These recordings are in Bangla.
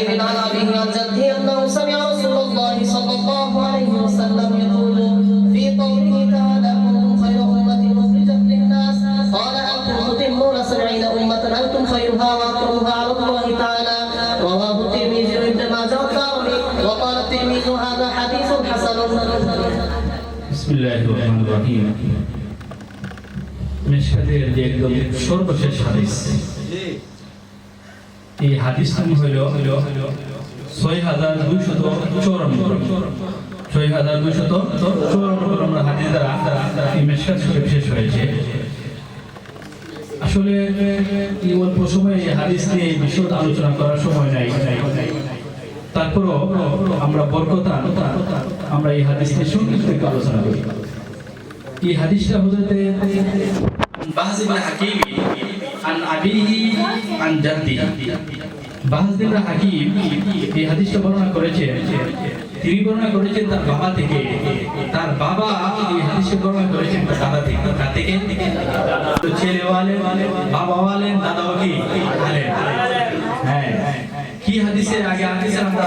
عن أبيه عن جده أنه سمع رسول الله صلى الله عليه وسلم يقول في قوله تعالى كنتم خير أمة أخرجت للناس قال أنتم تتمون سبعين أمة أنتم خيرها وأكرمها على الله تعالى رواه الترمذي وابن ماجه والدارمي وقال الترمذي هذا حديث حسن বিসমিল্লাহির রহমানির রহিম মেশকাতের যে একদম সর্বশেষ হাদিস এই হাদিস নাম হইল ছয় হাজার দুইশত চৌরানব্বই ছয় হাজার দুইশত হাদিস দ্বারা এই শেষ হয়েছে। আসলে এই অল্প সময়ে হাদিস নিয়ে বিশদ আলোচনা করার সময় নাই। তারপরও আমরা বরকতান আমরা এই হাদিস নিয়ে সংক্ষিপ্ত আলোচনা করি। এই হাদিসটা ইবনে হাকিম আন আবিহি আন বাহাজ ইবনে হাকিম এই হাদিসটা বর্ণনা করেছেন। তিনি বর্ণনা করেছেন তার বাবা থেকে। তার বাবা এই হাদিসটা বর্ণনা করেছেন তার দাদা থেকে। তার থেকে তো ছেলে ওয়ালে বাবা ওয়ালে দাদা কি হ্যাঁ। কি হাদিসের আগে হাদিসের আমরা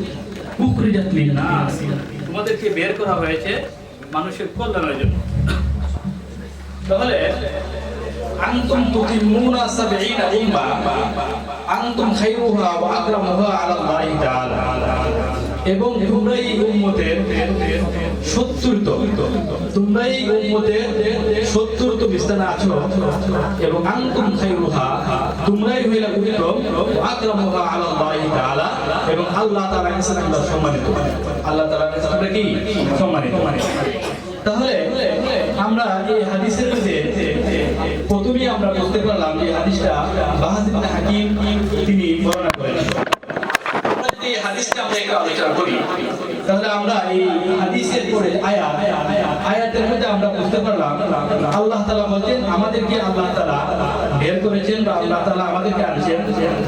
উখরিজাত লিন-নাস তোমাদেরকে বের করা হয়েছে মানুষের কল্যাণের জন্য। তাহলে আনতুম তুতিমুনা সাবঈনা উম্মা আনতুম খায়রুহা ওয়া আকরামুহা আলা আল্লাহ তাআলা। এবং তোমরাই উম্মতের সত্তরতম। তোমরাই উম্মতের সত্তরতম স্থানে আছো এবং আনতুম খায়রুহা, তোমরাই হইলা উত্তম। আকরামুহা আলা আল্লাহি তাআলা এবং আল্লাহ তাআলা কাছে তোমরা সম্মানিত। আল্লাহ তাআলা কাছে তোমরা কি? সম্মানিত। তাহলে আমরা এই হাদিসের মধ্যে প্রথমেই আমরা বুঝতে পারলাম যে হাদিসটা ইবনে হাকিম তিনি বর্ণনা এই হাদিসটা আমরা একটু আলোচনা করি। তাহলে আমরা এই হাদিসের পরে আয়াত আয়াতের মধ্যে আমরা বুঝতে পারলাম, আল্লাহ তাআলা বলছেন, আমাদেরকে আল্লাহ তাআলা বের করেছেন বা আল্লাহ তাআলা আমাদেরকে আনছেন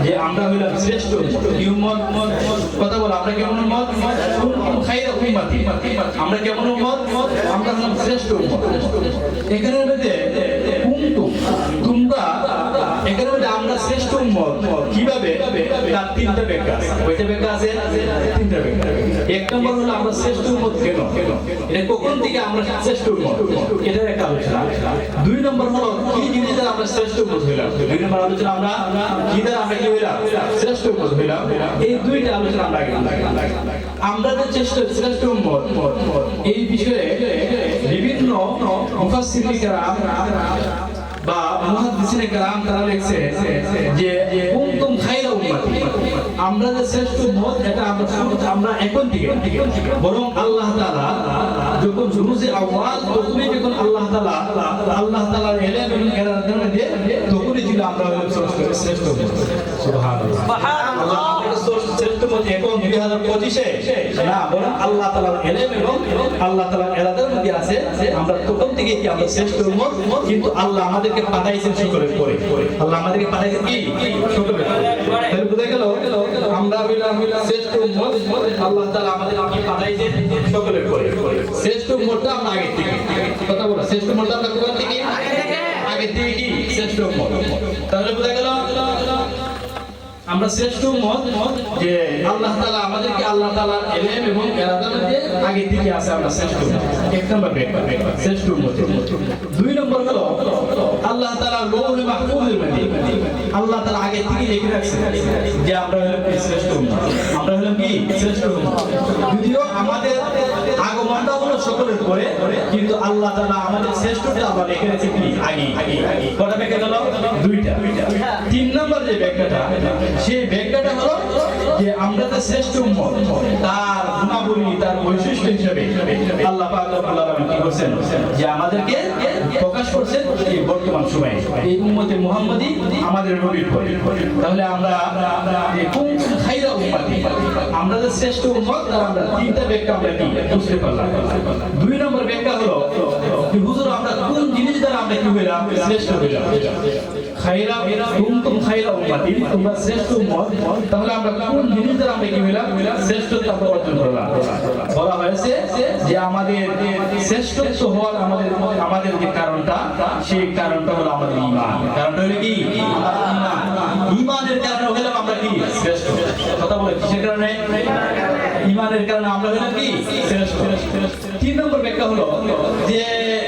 যে আমরা হইলাম শ্রেষ্ঠ কি উম্মত? কথা বলো, আমরা কেমন খায়রা আমরা কেমন উম্মত? আমরা হলাম শ্রেষ্ঠ উম্মত। এখানে মধ্যে কুনতুম তোমরা এখানে মধ্যে আমরা শ্রেষ্ঠ উম্মত। কীভাবে? তার তিনটা ব্যাখ্যা কয়টা ব্যাখ্যা আছে? তিনটা ব্যাখ্যা। এক নম্বর হলো আমরা শ্রেষ্ঠ উম্মত কেন? এটা কখন থেকে আমরা শ্রেষ্ঠ উম্মত? এটার একটা আলোচনা। দুই নম্বর হলো, কি জিনিস আমরা শ্রেষ্ঠ উম্মত হইলাম? দুই নম্বর আলোচনা আমরা, কি দ্বারা আমরা কি হইলাম? শ্রেষ্ঠ উম্মত হইলাম। এই দুইটা আলোচনা আমরা আমরা যে চেষ্টা শ্রেষ্ঠ উম্মত, এই বিষয়ে বিভিন্ন মুফাসসিরিন আমরা যে শ্রেষ্ঠ এটা আমরা আমরা এখন থেকে। বরং আল্লাহ তাআলা যখন জুনুজে আওয়াল যখন আল্লাহ তাআলা আল্লাহ তাআলার তখনই ছিল আমরা শ্রেষ্ঠ শ্রেষ্ঠ আল্লাহ আমাদেরকে শ্রেষ্ঠ উম্মত এখন 2025 না, বরং আল্লাহ তাআলার ইলম এবং আল্লাহ তাআলার ইরাদার মধ্যে আছে, আমরা তখন থেকে কি আমরা শ্রেষ্ঠ আমরা আগে কথা বলো শ্রেষ্ঠ উম্মতটা আমরা কোথা থেকে আমরা শ্রেষ্ঠ মত যে আল্লাহ তাআলা আমাদেরকে আল্লাহ তাআলার ইলম এবং মধ্যে আগে থেকে আছে আমরা শ্রেষ্ঠ। এক নম্বর শ্রেষ্ঠ উম্মত দুই নম্বর হলো, আল্লাহ তাআলা লৌহে মাহফুজের মধ্যে আল্লাহ তাআলা আগে থেকে লিখে রাখছে যে আমরা হলাম কি শ্রেষ্ঠ উম্মত। আমরা হলাম কি শ্রেষ্ঠ। যদিও আমাদের সকলের পরে কিন্তু আল্লাহ তালা আমাদের শ্রেষ্ঠটা আবার রেখেছে কি? আগে আগে কটা ব্যাখ্যা দুইটা। তিন নম্বর যে ব্যাখ্যাটা, সেই ব্যাখ্যাটা হলো যে আমরা যে শ্রেষ্ঠ উম্মত। তার গুণাবলী, তার বৈশিষ্ট্য হিসেবে আল্লাহ পাক রব্বুল আলামিন কি করছেন? যে আমাদেরকে প্রকাশ করছেন এই বর্তমান সময়ে। এই উম্মতে মুহাম্মাদি আমাদের নবীর পরে। তাহলে আমরা আমরা যে শ্রেষ্ঠ উম্মত, তার আমরা তিনটা ব্যাখ্যা আমরা কি বুঝতে পারলাম? দুই নম্বর ব্যাখ্যা হলো যে হুজুর আমরা কোন জিনিস দ্বারা আমরা কি হইলাম? শ্রেষ্ঠ হইলাম। খাইরা কুনতুম খাইরা উম্মতি। তোমরা শ্রেষ্ঠ উম্মত। তাহলে আমরা কোন জিনিস দ্বারা আমরা কি হইলাম? শ্রেষ্ঠত্ব অর্জন করলাম। বলা হয়েছে যে আমাদের শ্রেষ্ঠত্ব হওয়ার আমাদের আমাদের যে কারণটা, সেই কারণটা হলো আমাদের ঈমান। কারণটা হলো কি? ঈমানের কারণে হলাম আমরা কি? শ্রেষ্ঠ। কথা বলে কিসের কারণে? ঈমানের কারণে আমরা হলাম কি? শ্রেষ্ঠ। তিন নম্বর ব্যাখ্যা হলো যে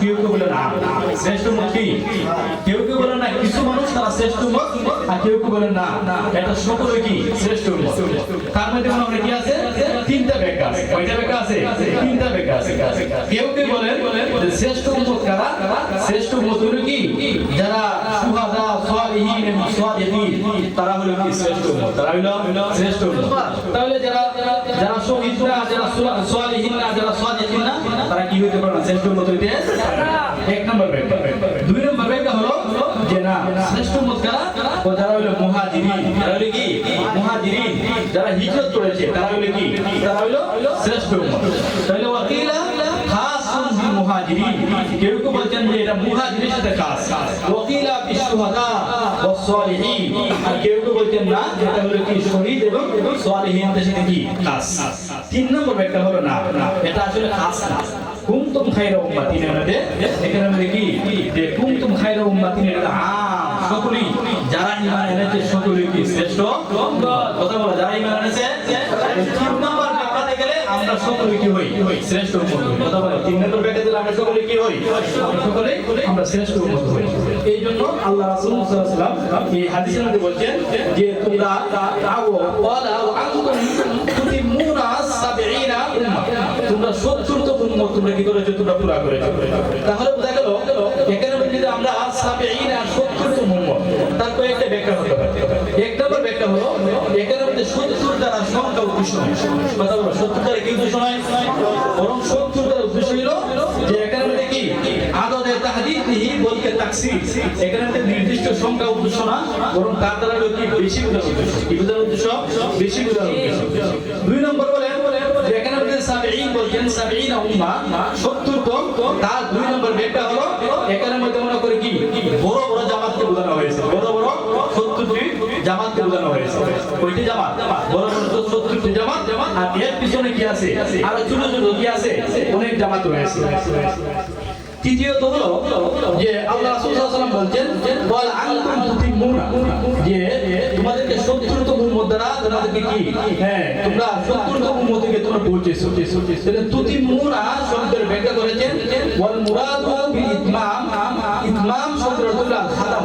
কেউ কেউ বলে না। শ্রেষ্ঠ উম্মত কি? কেউ কেউ বলে না, কিছু মানুষ তারা শ্রেষ্ঠ উম্মত আর কেউ কেউ বলে না। এটা সকলে কি? শ্রেষ্ঠ উম্মত তার মধ্যে মনে হয় কি আছে? তিনটা ব্যাখ্যা আছে। কয়টা ব্যাখ্যা আছে? তিনটা ব্যাখ্যা আছে। কেউ কেউ বলেন যে শ্রেষ্ঠ উম্মত কারা? শ্রেষ্ঠ উম্মত হলো কি? যারা সুহাদা, সালিহিন এবং সাদিকিন তারা হলো কি শ্রেষ্ঠ উম্মত তারা হলো শ্রেষ্ঠ উম্মত তাহলে যারা যারা শহীদ যারা সালিহিন যারা তারা কি হইতে পারে না? শ্রেষ্ঠ হইতে এক নম্বর দুই নম্বর ব্যাখ্যা হলো যে শ্রেষ্ঠ উম্মত কারা? যারা হলো মুহাজিরিন। যারা হলো কি? হিজরত করেছে, তারা হলো কি? তারা হলো শ্রেষ্ঠ উম্মত। তাহলে ওয়াকিলা বিল মুহাজিরিন। কেউ কেউ বলছেন যে এটা খাস। ওয়াকিলা বিশ শুহাদা ওয়াস সালিহিন আর কেউ কেউ বলছেন না, এটা হলো কি শহীদ এবং সালিহিনদের সাথে কি? খাস। তিন নম্বর ব্যাখ্যা হলো না, এটা আসলে খাস না। কুমতুম উম্মাতিন এখানে যে কুমতুম উম্মাতিন, এর আম যারা ঈমান এনেছে কি শ্রেষ্ঠ? কথা বলো, যারা ঈমান এনেছে তিন নম্বর ব্যাখ্যাতে গেলে আমরা সকলে কি হই? শ্রেষ্ঠ উম্মত হই। কথা বলো তিন নম্বর ব্যাখ্যা দিলে আমরা সকলে কি হই? সকলে, আমরা শ্রেষ্ঠ উম্মত হই। এই জন্য আল্লাহ রাসূল সাল্লাল্লাহু এই হাদিসের মধ্যে বলছেন যে, তোমরা আও ওয়ালা আনতুম তুতিমুনা সাবঈনা উম্মাহ তোমরা 70 তো উম্মত তোমরা কি করেছ? তোমরা পুরা করেছ। তাহলে বোঝা গেল এখানে মধ্যে আমরা সাবঈনা 70 তো উম্মত তার কয়েকটা ব্যাখ্যা হতে পারে এক নম্বর ব্যাখ্যা হলো এখানে মধ্যে 70 দ্বারা সংখ্যা কথা বলো 70 কি উদ্দেশ্য নয় বরং 70 উদ্দেশ্য হলো যে এখানে কি? আদদে তাহদিদিহি বলতে তাকসীর। এখানে নির্দিষ্ট সংখ্যা উদ্দেশ্য না, বরং তার দ্বারা বেশি বোঝার উদ্দেশ্য। বেশি বোঝার উদ্দেশ্য। দুই নম্বর বলেন এখানে মধ্যে সাবিঈন বলছেন সাবিঈন উম্মা 70 তো তার দুই নম্বর ব্যাখ্যা হলো এখানে মধ্যে কয়টি জামাত? বড় বড় 70টি জামাত আর এর পিছনে কি আছে? আর ছোট ছোট কি আছে? অনেক জামাত রয়েছে। তৃতীয়ত হলো যে আল্লাহ রাসূল সাল্লাল্লাহু আলাইহি ওয়াসাল্লাম বলছেন বল আনতুম তুতিমুনা যে তোমাদেরকে 70 তম উম্মত দ্বারা তোমাদেরকে কি? হ্যাঁ তোমরা 70 তম উম্মত থেকে তোমরা পৌঁছেছো তাহলে তুতিমুনা শব্দের ব্যাখ্যা করেছেন, ওয়াল মুরাদু বিল ইতমাম ইতমাম শব্দের অর্থ হলো খাতাম।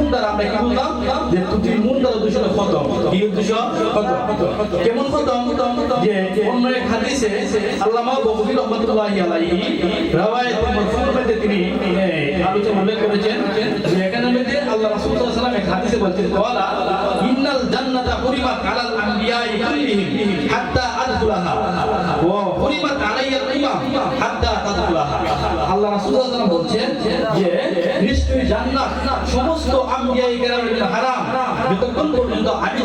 আমরা কি বললাম যে তুতি মুন দ্বারা উদ্দেশ্য হলো খতম। কি উদ্দেশ্য? কেমন খতম? যে অন্য এক হাদিসে আল্লামা বখরি রহমাতুল্লাহি আলাইহি রাওয়ায়াত মারফুর মধ্যে তিনি আলোচনা উল্লেখ করেছেন যে এখানে মধ্যে আল্লাহ রাসূল সাল্লাল্লাহু আলাইহি ওয়াসাল্লাম এক হাদিসে বলছেন ক্বালা ইন্নাল জান্নাতা হুরিমাত আলাল আনবিয়াই কুল্লিহিম হাত্তা আদখুলাহা। ওয়া হুরিমাত আলাইয়াল ইমাম হাত্তা তাদখুলাহা আল্লাহ রাসূল সাল্লাল্লাহু আলাইহি ওয়াসাল্লাম বলছেন যে আম্বিয়াই কেরামের হারাম। যতক্ষণ পর্যন্ত আমি